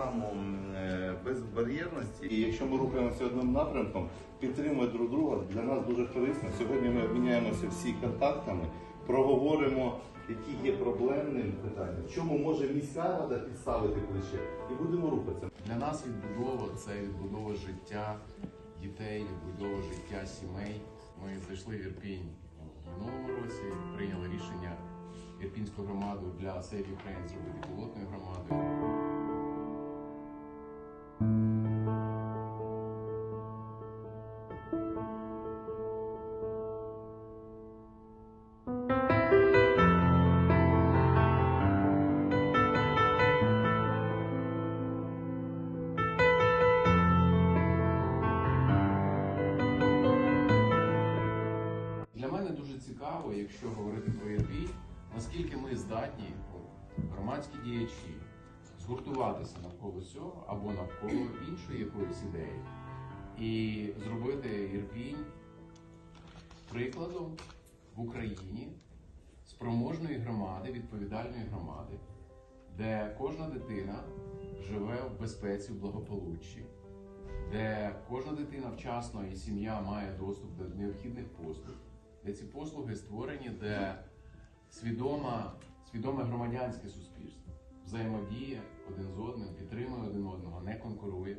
програму е, безбар'єрності. І якщо ми рухаємося одним напрямком, підтримуємо друг друга для нас дуже корисно. Сьогодні ми обміняємося всі контактами, проговоримо, які є проблемними питання, чому може міська рада підставити плече, і будемо рухатися. Для нас відбудова це відбудова життя дітей, відбудова життя сімей. Ми зайшли в Ірпінь в минулому році, прийняли рішення Ірпінську громаду для Save Ukraine зробити мене дуже цікаво, якщо говорити про Ірпінь, наскільки ми здатні, громадські діячі, згуртуватися навколо цього або навколо іншої якоїсь ідеї, і зробити Ірпінь прикладом в Україні спроможної громади, відповідальної громади, де кожна дитина живе в безпеці, в благополуччі, де кожна дитина вчасно і сім'я має доступ до необхідних послуг, де ці послуги створені, де свідома, свідоме громадянське суспільство взаємодіє один з одним, підтримує один одного, не конкурує.